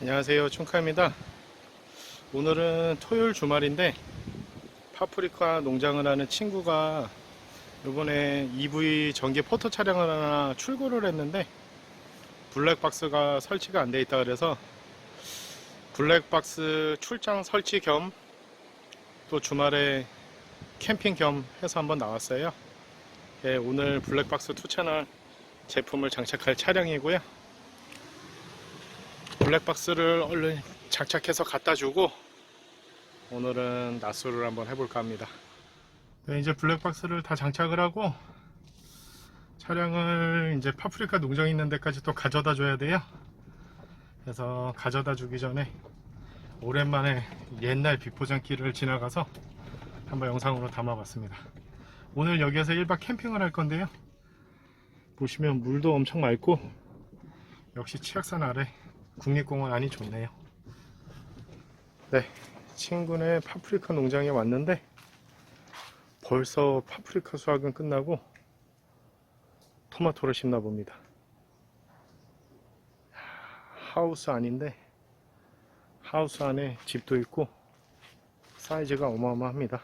안녕하세요. 총카입니다. 오늘은 토요일 주말인데 파프리카 농장을 하는 친구가 이번에 EV 전기 포터 차량을 하나 출고를 했는데 블랙박스가 설치가 안 돼 있다 그래서 블랙박스 출장 설치 겸 또 주말에 캠핑 겸 해서 한번 나왔어요. 예, 오늘 블랙박스 2 채널 제품을 장착할 차량이고요 블랙박스를 얼른 장착해서 갖다 주고 오늘은 낯수를 한번 해볼까 합니다. 네, 이제 블랙박스를 다 장착을 하고 차량을 이제 파프리카 농장 있는 데까지 또 가져다 줘야 돼요. 그래서 가져다 주기 전에 오랜만에 옛날 비포장길을 지나가서 한번 영상으로 담아봤습니다. 오늘 여기에서 1박 캠핑을 할 건데요. 보시면 물도 엄청 맑고 역시 치악산 아래 국립공원 안이 좋네요. 네, 친구네 파프리카 농장에 왔는데 벌써 파프리카 수확은 끝나고 토마토를 심나 봅니다. 하우스 안인데 하우스 안에 집도 있고 사이즈가 어마어마합니다.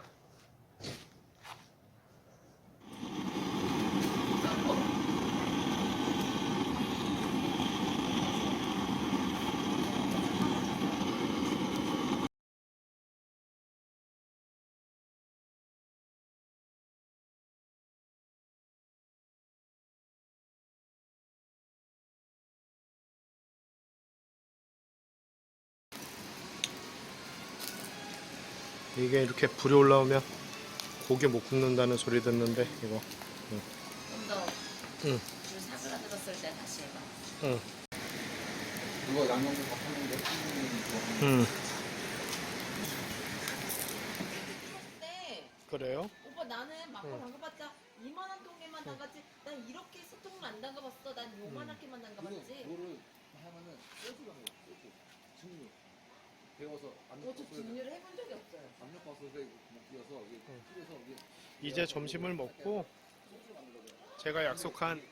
이게 이렇게 불이 올라오면 고기 못 굽는다는 소리 듣는데 이거 좀더 응. 줄 사그라들었을 때 다시 해봐. 응. 이거 양념도 다 음, 음 네. 그래요? 오빠 나는 막고 응. 담가봤자 2만 원 통에만 담갔지. 난 이렇게 소통을 안 담가봤어. 난 요만하게만 담가봤지. 이거를 하면은 소주라고 소주 증류 데워서 어저 압력밥솥에 분류를 해본 적이 없어요. 압력밥솥에 못 끼워서 이게 응. 끓여서 이게 이제 점심을 먹고. 제가 약속한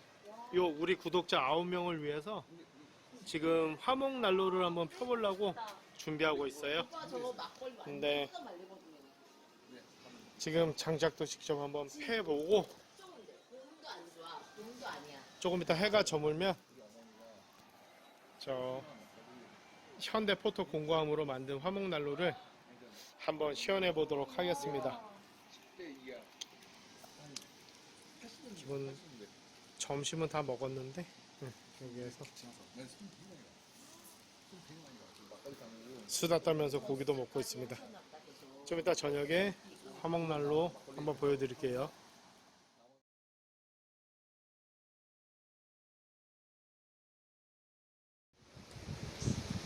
요 우리 구독자 9명을 위해서 지금 화목 난로를 한번 펴보려고 준비하고 있어요. 오빠 저거 막걸리 완전 근데 말리거든요. 네, 지금 장작도 직접 한번 패보고 안 좋아. 아니야. 조금 이따 해가 저물면 저 현대 포토 공구함으로 만든 화목 난로를 한번 시연해 보도록 하겠습니다. 기본 점심은 다 먹었는데 응, 여기에서 수다 떨면서 고기도 먹고 있습니다. 좀 이따 저녁에 화목 난로 한번 보여드릴게요.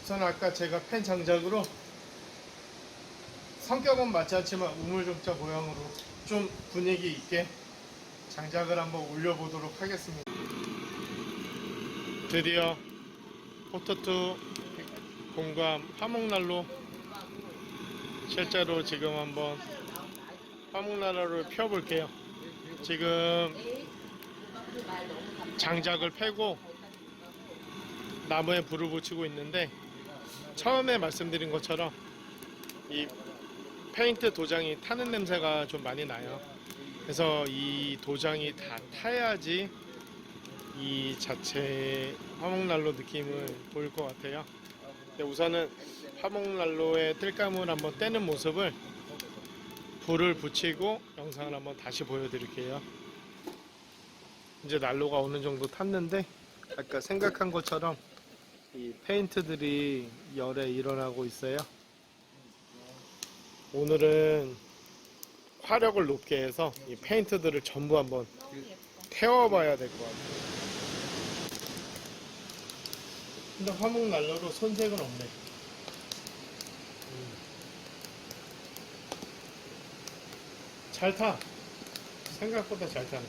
우선 아까 제가 펜 장작으로 성격은 맞지 않지만 우물정자 모양으로 좀 분위기 있게 장작을 한번 올려보도록 하겠습니다. 드디어 포토2 공감 화목난로 실제로 지금 한번 화목난로를 펴볼게요. 지금. 장작을 패고 나무에 불을 붙이고 있는데 처음에 말씀드린 것처럼 이 페인트 도장이 타는 냄새가 좀 많이 나요. 그래서 이 도장이 다 타야지 이 자체 화목난로 느낌을 보일 것 같아요. 우선은 화목난로의 뜰감을 한번 떼는 모습을 불을 붙이고 영상을 한번 다시 보여드릴게요. 이제 난로가 어느 정도 탔는데 아까 생각한 것처럼 이 페인트들이 열에 일어나고 있어요. 오늘은 화력을 높게 해서 이 페인트들을 전부 한번. 태워봐야 될 것 같아요. 근데 화목 난로로 손색은 없네. 음. 잘 타. 생각보다 잘 타네.